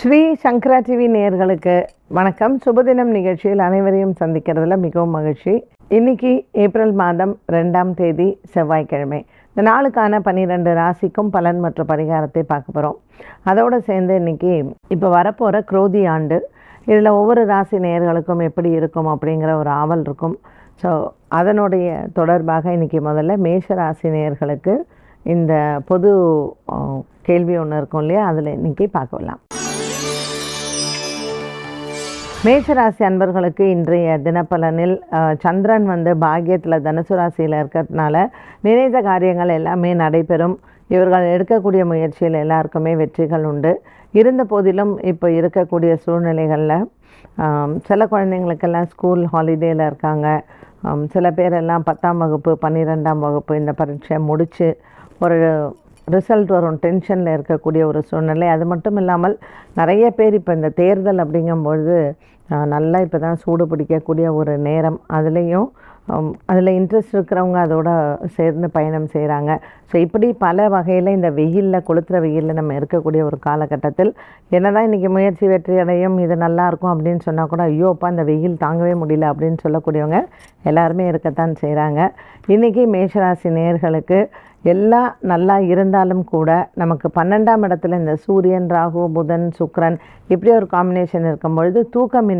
ஸ்ரீ சங்கரா TV நேயர்களுக்கு வணக்கம். சுபதினம் நிகழ்ச்சியில் அனைவரையும் சந்திக்கிறதுல மிகவும் மகிழ்ச்சி. இன்னைக்கு ஏப்ரல் மாதம் ரெண்டாம் தேதி செவ்வாய்க்கிழமை. இந்த நாளுக்கான பன்னிரெண்டு ராசிக்கும் பலன் மற்றும் பரிகாரத்தை பார்க்க போகிறோம் அதோடு சேர்ந்து இன்றைக்கி இப்போ வரப்போகிற குரோதி ஆண்டு இதில் ஒவ்வொரு ராசி நேயர்களுக்கும் எப்படி இருக்கும் அப்படிங்கிற ஒரு ஆவல் இருக்கும். ஸோ அதனுடைய தொடர்பாக இன்றைக்கி முதல்ல மேஷ ராசி நேயர்களுக்கு இந்த பொது கேள்வி ஒன்று இருக்கும் இல்லையா? அதில் இன்றைக்கி பார்க்கலாம் மேஷராசி அன்பர்களுக்கு இன்றைய தினப்பலனில் சந்திரன் வந்து பாக்கியத்தில் தனுசு ராசியில் இருக்கிறதுனால நினைத்த காரியங்கள் எல்லாமே நடைபெறும். இவர்கள் எடுக்கக்கூடிய முயற்சியில் எல்லாருக்குமே வெற்றிகள் உண்டு. இருந்த போதிலும் இப்போ இருக்கக்கூடிய சூழ்நிலைகளில் சில குழந்தைங்களுக்கெல்லாம் ஸ்கூல் ஹாலிடேயில் இருக்காங்க. சில பேரெல்லாம் பத்தாம் வகுப்பு பன்னிரெண்டாம் வகுப்பு இந்த பரீட்சை முடித்து ஒரு ரிசல்ட் வரும் டென்ஷனில் இருக்கக்கூடிய ஒரு சூழ்நிலை. அது மட்டும் இல்லாமல் நிறைய பேர் இப்போ இந்த தேர்தல் அப்படிங்கும்பொழுது நல்லா இப்போ தான் சூடு பிடிக்கக்கூடிய ஒரு நேரம். அதுலேயும் அதில் இன்ட்ரெஸ்ட் இருக்கிறவங்க அதோட சேர்ந்து பயணம் செய்கிறாங்க ஸோ இப்படி பல வகையில் இந்த வெயிலில் கொளுத்துற வெயிலில் நம்ம இருக்கக்கூடிய ஒரு காலகட்டத்தில் என்னதான் இன்றைக்கி முயற்சி வெற்றி அடையும் இது நல்லாயிருக்கும் அப்படின்னு சொன்னால் கூட ஐயோப்பா இந்த வெயில் தாங்கவே முடியல அப்படின்னு சொல்லக்கூடியவங்க எல்லாருமே இருக்கத்தான் செய்கிறாங்க இன்றைக்கி மேஷராசி நேர்களுக்கு எல்லாம் நல்லா இருந்தாலும் கூட நமக்கு பன்னெண்டாம் இடத்துல இந்த சூரியன் ராகு புதன் சுக்ரன் இப்படி ஒரு காம்பினேஷன் இருக்கும் பொழுது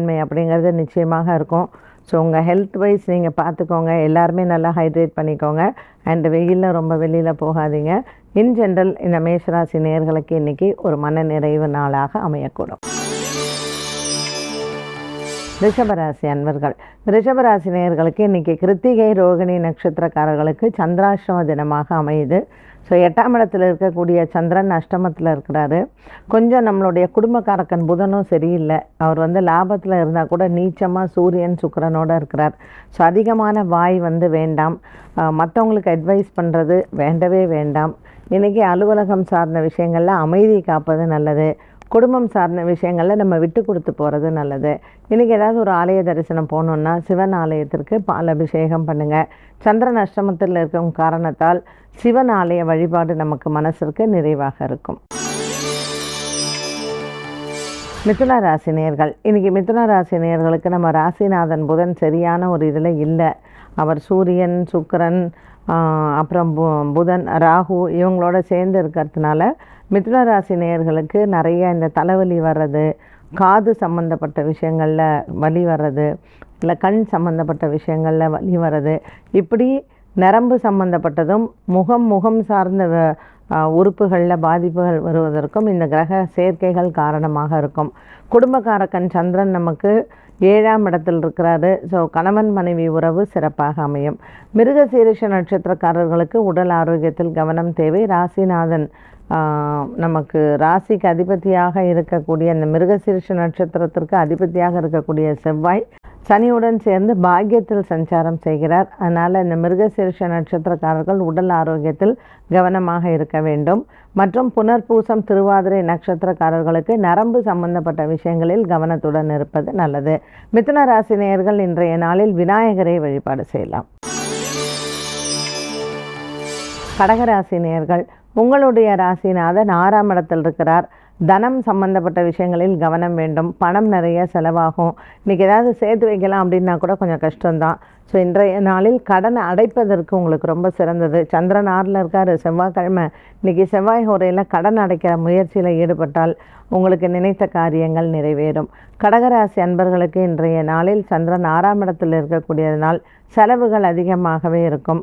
தூக்கமின்மை அப்படிங்கிறது நிச்சயமாக இருக்கும். ஸோ உங்கள் ஹெல்த் வைஸ் நீங்கள் பார்த்துக்கோங்க. எல்லாருமே நல்லா ஹைட்ரேட் பண்ணிக்கோங்க. அண்ட் வெயிலில் ரொம்ப வெளியில் போகாதீங்க. இன் ஜென்ரல் இந்த மேஷராசி நேயர்களுக்கு இன்றைக்கி ஒரு மன நிறைவு நாளாக அமையக்கூடும். ரிஷபராசி அன்பர்கள் ரிஷபராசி நேயர்களுக்கு இன்றைக்கி கிருத்திகை ரோகிணி நட்சத்திரக்காரர்களுக்கு சந்திராஷ்டம தினமாக அமையுது. ஸோ எட்டாம் இடத்துல இருக்கக்கூடிய சந்திரன் அஷ்டமத்தில் இருக்கிறாரு. கொஞ்சம் நம்மளுடைய குடும்பக்காரக்கன் புதனும் சரியில்லை. அவர் வந்து லாபத்தில் இருந்தால் கூட நீச்சமாக சூரியன் சுக்கரனோடு இருக்கிறார். ஸோ அதிகமான வாய் வந்து வேண்டாம். மற்றவங்களுக்கு அட்வைஸ் பண்ணுறது வேண்டவே வேண்டாம். இன்றைக்கி அலுவலகம் சார்ந்த விஷயங்களில் அமைதி காப்பது நல்லது. குடும்பம் சார்ந்த விஷயங்களில் நம்ம விட்டு கொடுத்து போகிறது நல்லது. இன்றைக்கி ஏதாவது ஒரு ஆலய தரிசனம் போகணுன்னா சிவன் ஆலயத்திற்கு பால் அபிஷேகம் பண்ணுங்கள் சந்திரன் அஷ்டமத்தில் இருக்கும் காரணத்தால் சிவன் ஆலய வழிபாடு நமக்கு மனசிற்கு நிறைவாக இருக்கும். மிதுன ராசி நேர்கள் இன்றைக்கி மிதுன ராசி நேர்களுக்கு நம்ம ராசிநாதன் புதன் சரியான ஒரு இதில் இல்லை. அவர் சூரியன் சுக்கரன் அப்புறம் பு புதன் ராகு இவங்களோட சேர்ந்து இருக்கிறதுனால மிதுன ராசி நேயர்களுக்கு நிறைய இந்த தலைவலி வர்றது காது சம்மந்தப்பட்ட விஷயங்களில் வலி வர்றது இல்லை கண் சம்மந்தப்பட்ட விஷயங்களில் வலி வர்றது. இப்படி நரம்பு சம்பந்தப்பட்டதும் முகம் முகம் சார்ந்த உறுப்புகளில் பாதிப்புகள் வருவதற்கும் இந்த கிரக சேர்க்கைகள் காரணமாக இருக்கும். குடும்பக்காரக்கன் சந்திரன் நமக்கு ஏழாம் இடத்தில் இருக்கிறாரு. ஸோ கணவன் மனைவி உறவு சிறப்பாக அமையும். மிருகசீரிஷ நட்சத்திரக்காரர்களுக்கு உடல் ஆரோக்கியத்தில் கவனம் தேவை. ராசிநாதன் நமக்கு ராசிக்கு அதிபதியாக இருக்கக்கூடிய இந்த மிருகசீர்ஷ நட்சத்திரத்திற்கு அதிபதியாக இருக்கக்கூடிய செவ்வாய் சனியுடன் சேர்ந்து பாக்கியத்தில் சஞ்சாரம் செய்கிறார். அதனால் இந்த மிருகசீர்ஷ நட்சத்திரக்காரர்கள் உடல் ஆரோக்கியத்தில் கவனமாக இருக்க வேண்டும். மற்றும் புனர்பூசம் திருவாதிரை நட்சத்திரக்காரர்களுக்கு நரம்பு சம்பந்தப்பட்ட விஷயங்களில் கவனத்துடன் இருப்பது நல்லது. மிதுன ராசி நேயர்கள் இன்றைய நாளில் விநாயகரை வழிபாடு செய்யலாம். கடகராசி நேயர்கள் உங்களுடைய ராசிநாதன் ஆறாம் இடத்தில் இருக்கிறார். தனம் சம்பந்தப்பட்ட விஷயங்களில் கவனம் வேண்டும். பணம் நிறைய செலவாகும். இன்றைக்கி ஏதாவது சேர்த்து வைக்கலாம் அப்படின்னா கூட கொஞ்சம் கஷ்டம்தான். ஸோ இன்றைய நாளில் கடனை அடைப்பதற்கு உங்களுக்கு ரொம்ப சிறந்தது. சந்திரன் ஆறில் இருக்கார். செவ்வாய்க்கிழமை இன்றைக்கி செவ்வாய் ஹோரையில் கடன் அடைக்கிற முயற்சியில் ஈடுபட்டால் உங்களுக்கு நினைத்த காரியங்கள் நிறைவேறும். கடகராசி அன்பர்களுக்கு இன்றைய நாளில் சந்திரன் ஆறாம் இடத்தில் இருக்கக்கூடியதனால் செலவுகள் அதிகமாகவே இருக்கும்.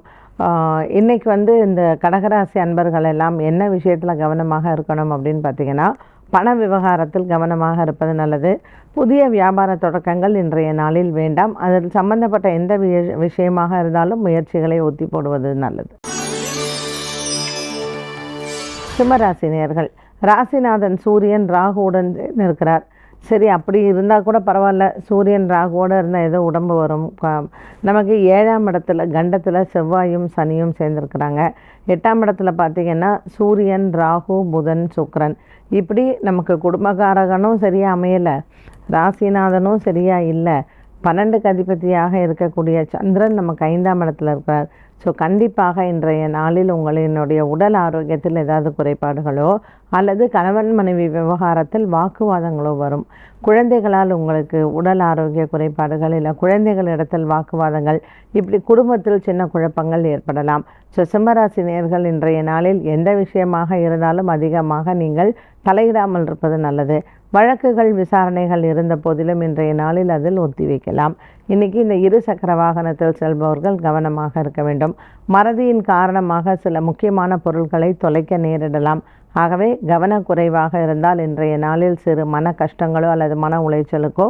இன்றைக்கி வந்து இந்த கடகராசி அன்பர்கள் எல்லாம் என்ன விஷயத்தில் கவனமாக இருக்கணும் அப்படின்னு பார்த்தீங்கன்னா பண விவகாரத்தில் கவனமாக இருப்பது நல்லது. புதிய வியாபார தொடக்கங்கள் இன்றைய நாளில் வேண்டாம். அதில் சம்பந்தப்பட்ட எந்த விஷயமாக இருந்தாலும் முயற்சிகளை ஒத்தி போடுவது நல்லது. சிம்மராசினியர்கள் ராசிநாதன் சூரியன் ராகுவுடன் இருக்கிறார். சரி அப்படி இருந்தால் கூட பரவாயில்ல. சூரியன் ராகுவோடு இருந்தால் ஏதோ உடம்பு வரும். நமக்கு ஏழாம் இடத்துல கண்டத்தில் செவ்வாயும் சனியும் சேர்ந்துருக்கிறாங்க. எட்டாம் இடத்துல பார்த்திங்கன்னா சூரியன் ராகு புதன் சுக்ரன் இப்படி நமக்கு குடும்பகாரகனும் சரியாக அமையலை. ராசிநாதனும் சரியாக இல்லை. பன்னெண்டுக்கு அதிபதியாக இருக்கக்கூடிய சந்திரன் நமக்கு ஐந்தாம் இடத்துல இருக்கிறார் ஸோ கண்டிப்பாக இன்றைய நாளில் உங்களினுடைய உடல் ஆரோக்கியத்தில் ஏதாவது குறைபாடுகளோ அல்லது கணவன் மனைவி விவகாரத்தில் வாக்குவாதங்களோ வரும். குழந்தைகளால் உங்களுக்கு உடல் ஆரோக்கிய குறைபாடுகள் இல்லை குழந்தைகள் இடத்தில் வாக்குவாதங்கள் இப்படி குடும்பத்தில் சின்ன குழப்பங்கள் ஏற்படலாம். ஸோ சிம்மராசி நேர்கள் இன்றைய நாளில் எந்த விஷயமாக இருந்தாலும் அதிகமாக நீங்கள் தலையிடாமல் இருப்பது நல்லது. வழக்குகள் விசாரணைகள் இருந்த போதிலும் இன்றைய நாளில் அதில் ஒத்தி வைக்கலாம். இன்றைக்கி இந்த இரு சக்கர வாகனத்தில் செல்பவர்கள் கவனமாக இருக்க வேண்டும். மறதியின் காரணமாக சில முக்கியமான பொருட்களை தொலைக்க நேரிடலாம். ஆகவே கவனக்குறைவாக இருந்தால் இன்றைய நாளில் சிறு மன கஷ்டங்களோ அல்லது மன உளைச்சலுக்கோ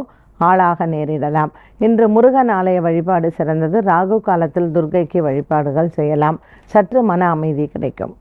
ஆளாக நேரிடலாம். இன்று முருகன் ஆலய வழிபாடு சிறந்தது. ராகு காலத்தில் துர்க்கைக்கு வழிபாடுகள் செய்யலாம். சற்று மன அமைதி கிடைக்கும்.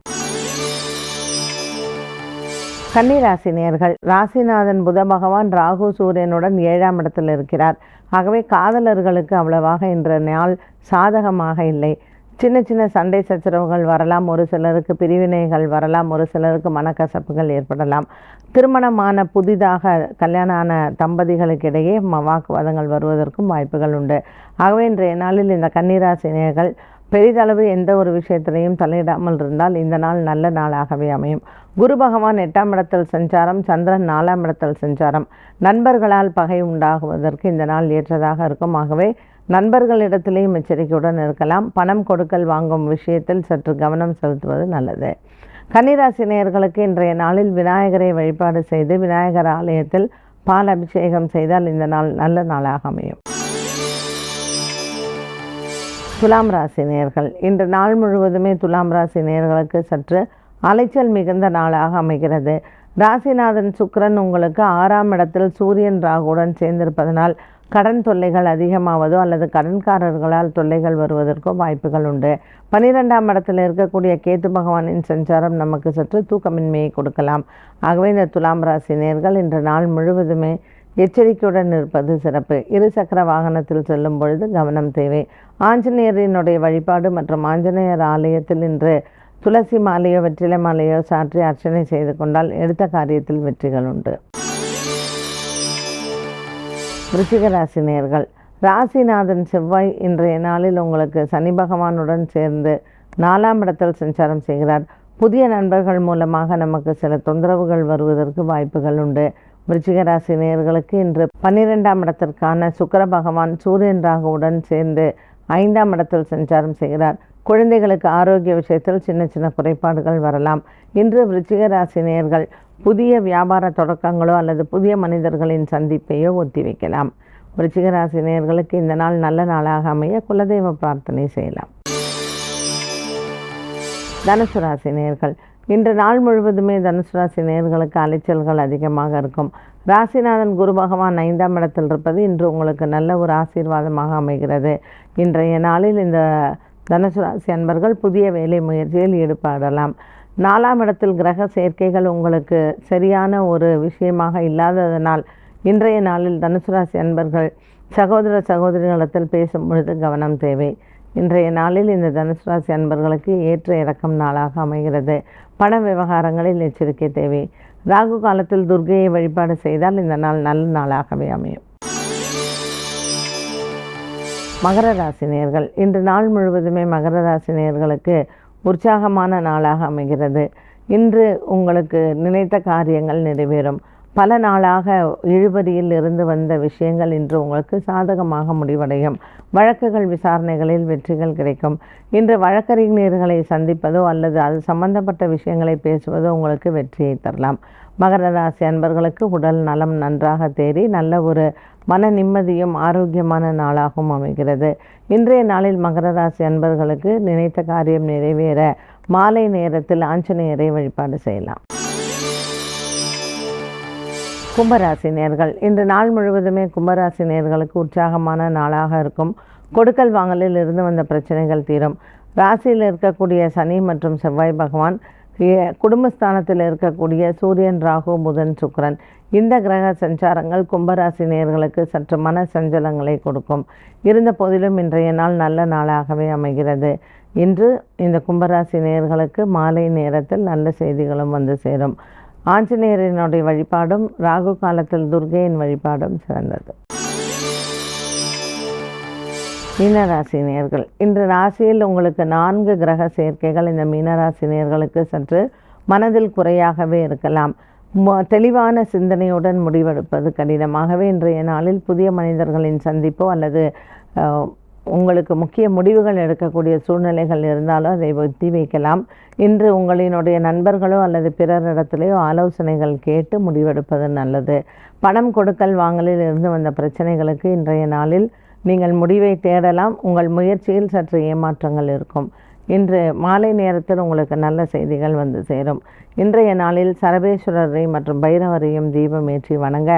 கன்னிராசி நேர்கள். ராசிநாதன் புத பகவான் ராகு சூரியனுடன் ஏழாம் இடத்தில் இருக்கிறார். ஆகவே காதலர்களுக்கு அவ்வளவாக இன்ற நாள் சாதகமாக இல்லை. சின்ன சின்ன சண்டை சச்சரவுகள் வரலாம். ஒரு சிலருக்கு பிரிவினைகள் வரலாம். ஒரு சிலருக்கு மனக்கசப்புகள் ஏற்படலாம். திருமணமான புதிதாக கல்யாணம் ஆன தம்பதிகளுக்கிடையே வாக்குவாதங்கள் வருவதற்கும் வாய்ப்புகள் உண்டு. ஆகவே இன்றைய நாளில் இந்த கன்னிராசினியர்கள் பெரிதளவு எந்த ஒரு விஷயத்திலையும் தலையிடாமல் இருந்தால் இந்த நாள் நல்ல நாளாகவே அமையும். குரு பகவான் எட்டாம் இடத்தில் சஞ்சாரம் சந்திரன் நாலாம் இடத்தில் சஞ்சாரம். நண்பர்களால் பகை உண்டாகுவதற்கு இந்த நாள் ஏற்றதாக இருக்கும். ஆகவே நண்பர்களிடத்திலேயும் எச்சரிக்கையுடன் இருக்கலாம். பணம் கொடுக்கல் வாங்கும் விஷயத்தில் சற்று கவனம் செலுத்துவது நல்லது. கன்னிராசி நேயர்களுக்கு இன்றைய நாளில் விநாயகரை வழிபாடு செய்து விநாயகர் ஆலயத்தில் பால் அபிஷேகம் செய்தால் இந்த நாள் நல்ல நாளாக அமையும். துலாம் ராசி நேர்கள் இன்று நாள் முழுவதுமே துலாம் ராசி நேர்களுக்கு சற்று அலைச்சல் மிகுந்த நாளாக அமைகிறது. ராசிநாதன் சுக்கரன் உங்களுக்கு ஆறாம் இடத்தில் சூரியன் ராகுடன் சேர்ந்திருப்பதனால் கடன் தொல்லைகள் அதிகமாவதோ அல்லது கடன்காரர்களால் தொல்லைகள் வருவதற்கோ வாய்ப்புகள் உண்டு. பனிரெண்டாம் இடத்தில் இருக்கக்கூடிய கேத்து பகவானின் சஞ்சாரம் நமக்கு சற்று தூக்கமின்மையை கொடுக்கலாம். ஆகவே இந்த துலாம் ராசி நேர்கள் இன்று நாள் முழுவதுமே எச்சரிக்கையுடன் இருப்பது சிறப்பு. இருசக்கர வாகனத்தில் செல்லும் பொழுது கவனம் தேவை. ஆஞ்சநேயரினுடைய வழிபாடு மற்றும் ஆஞ்சநேயர் ஆலயத்தில் இன்று துளசி மாலையோ வெற்றிலை மாலையோ சாற்றி அர்ச்சனை செய்து கொண்டால் எடுத்த காரியத்தில் வெற்றிகள் உண்டு. விருச்சிக ராசி நேர்கள் ராசிநாதன் செவ்வாய் இன்றைய நாளில் உங்களுக்கு சனி பகவானுடன் சேர்ந்து நாலாம் இடத்தில் சஞ்சாரம் செய்கிறார். புதிய நண்பர்கள் மூலமாக நமக்கு சில தொந்தரவுகள் வருவதற்கு வாய்ப்புகள் உண்டு. விருச்சிக ராசி நேர்களுக்கு இன்று பன்னிரெண்டாம் இடத்திற்கான சுக்கர பகவான் சூரியன் ராகுவுடன் சேர்ந்து ஐந்தாம் இடத்தில் சஞ்சாரம் செய்கிறார். குழந்தைகளுக்கு ஆரோக்கிய விஷயத்தில் சின்ன சின்ன குறைபாடுகள் வரலாம். இன்று விருச்சிக ராசி நேர்கள் புதிய வியாபார தொடக்கங்களோ அல்லது புதிய மனிதர்களின் சந்திப்பையோ ஒத்தி வைக்கலாம் விருச்சிக ராசி நேர்களுக்கு இந்த நாள் நல்ல நாளாக அமைய குலதெய்வ பிரார்த்தனை செய்யலாம். தனுசு ராசி நேர்கள் இன்று நாள் முழுவதுமே தனுசு ராசி நேர்களுக்கு அலைச்சல்கள் அதிகமாக இருக்கும். ராசிநாதன் குரு பகவான் ஐந்தாம் இடத்தில் இருப்பது இன்று உங்களுக்கு நல்ல ஒரு ஆசீர்வாதமாக அமைகிறது. இன்றைய நாளில் இந்த தனுசு ராசி அன்பர்கள் புதிய வேலை முயற்சியில் ஈடுபடலாம். நாலாம் இடத்தில் கிரக சேர்க்கைகள் உங்களுக்கு சரியான ஒரு விஷயமாக இல்லாததனால் இன்றைய நாளில் தனுசு ராசி அன்பர்கள் சகோதர சகோதரிகளிடத்தில் பேசும் பொழுது கவனம் தேவை. இன்றைய நாளில் இந்த தனுசு ராசி அன்பர்களுக்கு ஏற்ற இறக்கம் நாளாக அமைகிறது. பண விவகாரங்களில் எச்சரிக்கை தேவை. ராகு காலத்தில் துர்கையை வழிபாடு செய்தால் இந்த நாள் நல்ல நாளாகவே அமையும். மகர ராசி நேர்கள். இன்று நாள் முழுவதுமே மகர ராசி நேர்களுக்கு உற்சாகமான நாளாக அமைகிறது. இன்று உங்களுக்கு நினைத்த காரியங்கள் நிறைவேறும். பல நாளாக எழுபதியில் இருந்து வந்த விஷயங்கள் இன்று உங்களுக்கு சாதகமாக முடிவடையும். வழக்குகள் விசாரணைகளில் வெற்றிகள் கிடைக்கும். இன்று வழக்கறிஞர்களை சந்திப்பதோ அல்லது அது சம்பந்தப்பட்ட விஷயங்களை பேசுவதோ உங்களுக்கு வெற்றியை தரலாம். மகர ராசி அன்பர்களுக்கு உடல் நலம் நன்றாக தேறி நல்ல ஒரு மன நிம்மதியும் ஆரோக்கியமான நாளாகவும் அமைகிறது. இன்றைய நாளில் மகர ராசி அன்பர்களுக்கு நினைத்த காரியம் நிறைவேற. மாலை நேரத்தில் ஆஞ்சநேயரை வழிபாடு செய்யலாம். கும்பராசி நேர்கள் இன்று நாள் முழுவதுமே கும்பராசி நேர்களுக்கு உற்சாகமான நாளாக இருக்கும். கொடுக்கல் வாங்கலில் இருந்து வந்த பிரச்சனைகள் தீரும். ராசியில் இருக்கக்கூடிய சனி மற்றும் செவ்வாய் பகவான் குடும்பஸ்தானத்தில் இருக்கக்கூடிய சூரியன் ராகு புதன் சுக்கரன் இந்த கிரக சஞ்சாரங்கள் கும்பராசி நேர்களுக்கு சற்று மன சஞ்சலங்களை கொடுக்கும். இருந்த போதிலும் இன்றைய நாள் நல்ல நாளாகவே அமைகிறது. இன்று இந்த கும்பராசி நேர்களுக்கு மாலை நேரத்தில் நல்ல செய்திகளும் வந்து சேரும். ஆஞ்சநேயரினுடைய வழிபாடும் ராகு காலத்தில் துர்கையின் வழிபாடும் சிறந்தது. மீனராசி நேர்கள். இன்று ராசியில் உங்களுக்கு நான்கு கிரக சேர்க்கைகள். இந்த மீனராசி நேர்களுக்கு சற்று மனதில் குறையாகவே இருக்கலாம். தெளிவான சிந்தனையுடன் முடிவெடுப்பது கடினமாகவே இன்றைய நாளில் புதிய மனிதர்களின் சந்திப்போ அல்லது உங்களுக்கு முக்கிய முடிவுகள் எடுக்கக்கூடிய சூழ்நிலைகள் இருந்தாலும் அதை ஒத்தி வைக்கலாம். இன்று உங்களினுடைய நண்பர்களோ அல்லது பிறரிடத்திலேயோ ஆலோசனைகள் கேட்டு முடிவெடுப்பது நல்லது. பணம் கொடுக்கல் வாங்கலில் இருந்து வந்த பிரச்சனைகளுக்கு இன்றைய நாளில் நீங்கள் முடிவை தேடலாம். உங்கள் முயற்சியில் சற்று ஏமாற்றங்கள் இருக்கும். இன்று மாலை நேரத்தில் உங்களுக்கு நல்ல செய்திகள் வந்து சேரும். இன்றைய நாளில் சரபேஸ்வரரை மற்றும் பைரவரையும் தீபம் ஏற்றி வணங்க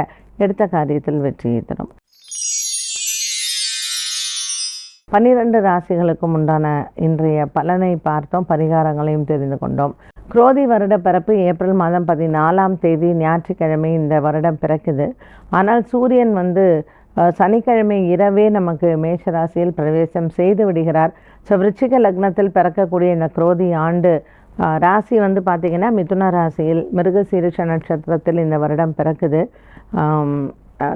எடுத்த காரியத்தில் வெற்றியை தரும். பன்னிரண்டு ராசிகளுக்கும் உண்டான இன்றைய பலனை பார்த்தோம் பரிகாரங்களையும் தெரிந்து கொண்டோம். குரோதி வருட பிறப்பு ஏப்ரல் மாதம் பதினாலாம் தேதி ஞாயிற்றுக்கிழமை இந்த வருடம் பிறக்குது. ஆனால் சூரியன் வந்து சனிக்கிழமை இரவே நமக்கு மேஷராசியில் பிரவேசம் செய்து விடுகிறார். ஸோ விருச்சிக லக்னத்தில் பிறக்கக்கூடிய இந்த குரோதி ஆண்டு ராசி வந்து பார்த்திங்கன்னா மிதுன ராசியில் மிருகசீரிஷ நட்சத்திரத்தில் இந்த வருடம் பிறக்குது.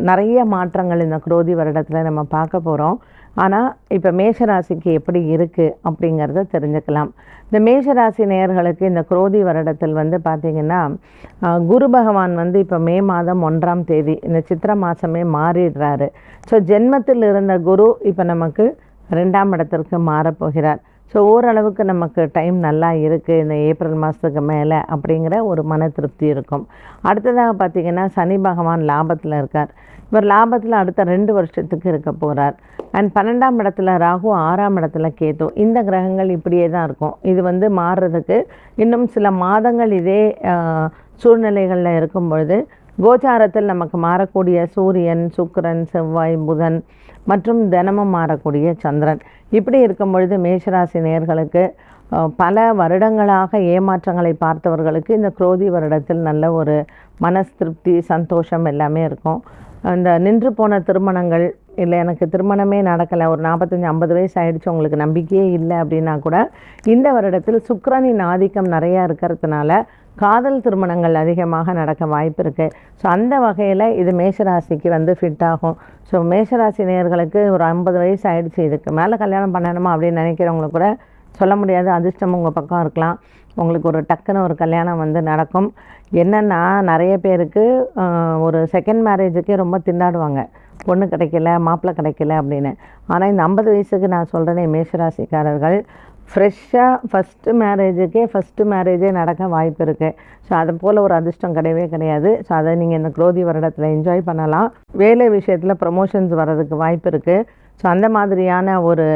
நிறைய மாற்றங்கள் இந்த குரோதி வருடத்தில் நம்ம பார்க்க போகிறோம் ஆனால் இப்போ மேஷராசிக்கு எப்படி இருக்குது அப்படிங்கிறத தெரிஞ்சுக்கலாம். இந்த மேஷராசி நேயர்களுக்கு இந்த குரோதி வருடத்தில் வந்து பார்த்திங்கன்னா குரு பகவான் வந்து இப்போ மே மாதம் ஒன்றாம் தேதி இந்த சித்திர மாதமே மாறிடுறாரு. ஸோ ஜென்மத்தில் இருந்த குரு இப்போ நமக்கு ரெண்டாம் இடத்திற்கு மாறப்போகிறார். ஸோ ஓரளவுக்கு நமக்கு டைம் நல்லா இருக்குது இந்த ஏப்ரல் மாதத்துக்கு மேலே அப்படிங்கிற ஒரு மன திருப்தி இருக்கும். அடுத்ததாக பார்த்திங்கன்னா சனி பகவான் லாபத்தில் இருக்கார். இவர் லாபத்தில் அடுத்த ரெண்டு வருஷத்துக்கு இருக்க போகிறார் அண்ட் பன்னெண்டாம் இடத்துல ராகு ஆறாம் இடத்துல கேத்து இந்த கிரகங்கள் இப்படியே தான் இருக்கும். இது வந்து மாறுறதுக்கு இன்னும் சில மாதங்கள் இதே சூழ்நிலைகளில் இருக்கும் பொழுது கோச்சாரத்தில் நமக்கு மாறக்கூடிய சூரியன் சுக்கரன் செவ்வாய் புதன் மற்றும் தினமும் மாறக்கூடிய சந்திரன். இப்படி இருக்கும் பொழுது மேஷராசி நேர்களுக்கு பல வருடங்களாக ஏமாற்றங்களை பார்த்தவர்களுக்கு இந்த குரோதி வருடத்தில் நல்ல ஒரு மனஸ் திருப்தி சந்தோஷம் எல்லாமே இருக்கும். அந்த நின்று போன திருமணங்கள் இல்லை எனக்கு திருமணமே நடக்கலை ஒரு நாற்பத்தஞ்சி ஐம்பது வயசு ஆகிடுச்சு உங்களுக்கு நம்பிக்கையே இல்லை அப்படின்னா கூட இந்த வருடத்தில் சுக்கரனின் ஆதிக்கம் நிறையா இருக்கிறதுனால காதல் திருமணங்கள் அதிகமாக நடக்க வாய்ப்பு இருக்குது ஸோ அந்த வகையில் இது மேஷராசிக்கு வந்து ஃபிட் ஆகும். ஸோ மேஷராசி நேர்களுக்கு ஒரு ஐம்பது வயசு ஆகிடுச்சு இதுக்கு மேலே கல்யாணம் பண்ணணுமா அப்படின்னு நினைக்கிறவங்களுக்கு கூட சொல்ல முடியாது அதிர்ஷ்டம் உங்கள் பக்கம் இருக்கலாம். உங்களுக்கு ஒரு டக்குன்னு ஒரு கல்யாணம் வந்து நடக்கும். என்னென்னா நிறைய பேருக்கு ஒரு செகண்ட் மேரேஜுக்கே ரொம்ப திண்டாடுவாங்க. பொண்ணு கிடைக்கல மாப்பிள்ளை கிடைக்கல அப்படின்னு. ஆனால் இந்த ஐம்பது வயசுக்கு நான் சொல்கிறேனே மேஷராசிக்காரர்கள் ஃப்ரெஷ்ஷாக ஃபஸ்ட்டு மேரேஜுக்கே ஃபஸ்ட்டு மேரேஜே நடக்க வாய்ப்பு இருக்குது ஸோ அதை போல் ஒரு அதிர்ஷ்டம் கிடையவே கிடையாது. ஸோ அதை நீங்கள் இந்த குரோதி வருடத்தில் என்ஜாய் பண்ணலாம். வேலை விஷயத்தில் ப்ரொமோஷன்ஸ் வர்றதுக்கு வாய்ப்பு இருக்குது ஸோ அந்த மாதிரியான ஒரு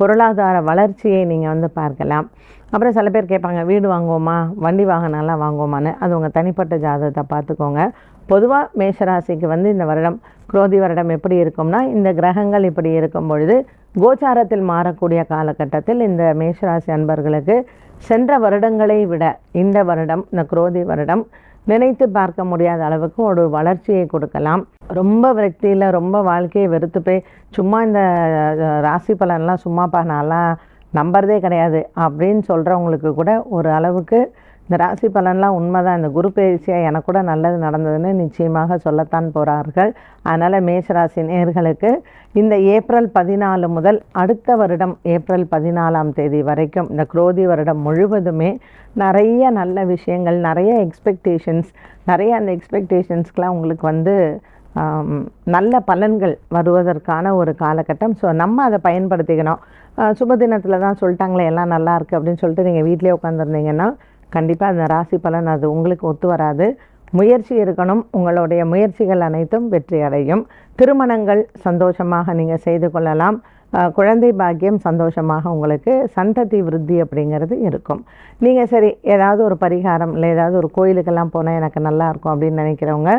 பொருளாதார வளர்ச்சியை நீங்கள் வந்து பார்க்கலாம். அப்புறம் சில பேர் கேட்பாங்க வீடு வாங்குவோமா? வண்டி வாங்கினாலாம் வாங்குவோமான்னு. அது உங்கள் தனிப்பட்ட ஜாதகத்தை பார்த்துக்கோங்க. பொதுவாக மேஷராசிக்கு வந்து இந்த வருடம் குரோதி வருடம் எப்படி இருக்கும்னா இந்த கிரகங்கள் இப்படி இருக்கும் பொழுது கோச்சாரத்தில் மாறக்கூடிய காலகட்டத்தில் இந்த மேஷராசி அன்பர்களுக்கு சென்ற வருடங்களை விட இந்த வருடம் இந்த குரோதி வருடம் நினைத்து பார்க்க முடியாத அளவுக்கு ஒரு வளர்ச்சியை கொடுக்கலாம். ரொம்ப விரக்தியில் ரொம்ப வாழ்க்கையை வெறுத்து போய் சும்மா இந்த ராசி பலன்லாம் சும்மாப்பா நான்லாம் நம்புறதே கிடையாது அப்படின்னு சொல்கிறவங்களுக்கு கூட ஒரு அளவுக்கு இந்த ராசி பலன்லாம் உண்மை தான் இந்த குரு பயிற்சியாக எனக்கு கூட நல்லது நடந்ததுன்னு நிச்சயமாக சொல்லத்தான் போகிறார்கள் அதனால் மேஷராசி நேர்களுக்கு இந்த ஏப்ரல் பதினாலு முதல் அடுத்த வருடம் ஏப்ரல் பதினாலாம் தேதி வரைக்கும் இந்த குரோதி வருடம் முழுவதுமே நிறைய நல்ல விஷயங்கள் நிறைய எக்ஸ்பெக்டேஷன்ஸ் நிறைய அந்த எக்ஸ்பெக்டேஷன்ஸ்க்கெலாம் உங்களுக்கு வந்து நல்ல பலன்கள் வருவதற்கான ஒரு காலகட்டம். ஸோ நம்ம அதை பயன்படுத்திக்கணும். சுப தினத்தில் தான் சொல்லிட்டாங்களே எல்லாம் நல்லா இருக்குது அப்படின்னு சொல்லிட்டு நீங்கள் வீட்டிலே உட்காந்துருந்தீங்கன்னா கண்டிப்பாக அந்த ராசி பலன் அது உங்களுக்கு ஒத்து வராது. முயற்சி இருக்கணும். உங்களுடைய முயற்சிகள் அனைத்தும் வெற்றி அடையும். திருமணங்கள் சந்தோஷமாக நீங்கள் செய்து கொள்ளலாம். குழந்தை பாக்கியம் சந்தோஷமாக உங்களுக்கு சந்ததி விருத்தி அப்படிங்கிறது இருக்கும். நீங்கள் சரி ஏதாவது ஒரு பரிகாரம் இல்லை ஏதாவது ஒரு கோயிலுக்கெல்லாம் போனால் எனக்கு நல்லாயிருக்கும் அப்படின்னு நினைக்கிறவங்க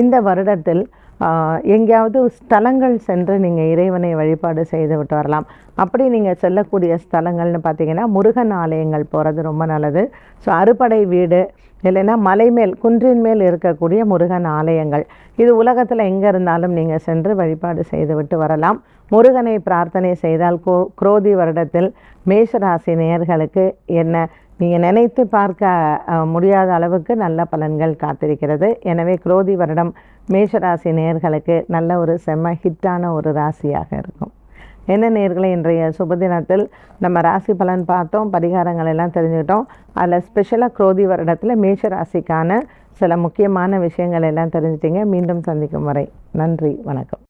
இந்த வருடத்தில் எங்கேயாவது ஸ்தலங்கள் சென்று நீங்கள் இறைவனை வழிபாடு செய்து விட்டு வரலாம். அப்படி நீங்கள் செல்லக்கூடிய ஸ்தலங்கள்னு பார்த்தீங்கன்னா முருகன் ஆலயங்கள் போகிறது ரொம்ப நல்லது. ஸோ அறுபடை வீடு இல்லைன்னா மலை மேல் குன்றின் மேல் இருக்கக்கூடிய முருகன் ஆலயங்கள். இது உலகத்தில் எங்கே இருந்தாலும் நீங்கள் சென்று வழிபாடு செய்துவிட்டு வரலாம். முருகனை பிரார்த்தனை செய்தால் கோ குரோதி வருடத்தில் மேஷராசி நேயர்களுக்கு என்ன நீங்கள் நினைத்து பார்க்க முடியாத அளவுக்கு நல்ல பலன்கள் காத்திருக்கிறது. எனவே குரோதி வருடம் மேஷராசி நேர்களுக்கு நல்ல ஒரு செம்ம ஹிட்டான ஒரு ராசியாக இருக்கும். என்ன நேர்களை இன்றைய சுபதினத்தில் நம்ம ராசி பலன் பார்த்தோம் பரிகாரங்கள் எல்லாம் தெரிஞ்சுக்கிட்டோம். அதில் ஸ்பெஷலாக குரோதி வருடத்தில் மேஷ ராசிக்கான சில முக்கியமான விஷயங்கள் எல்லாம் தெரிஞ்சுட்டீங்க. மீண்டும் சந்திக்கும் வரை நன்றி வணக்கம்.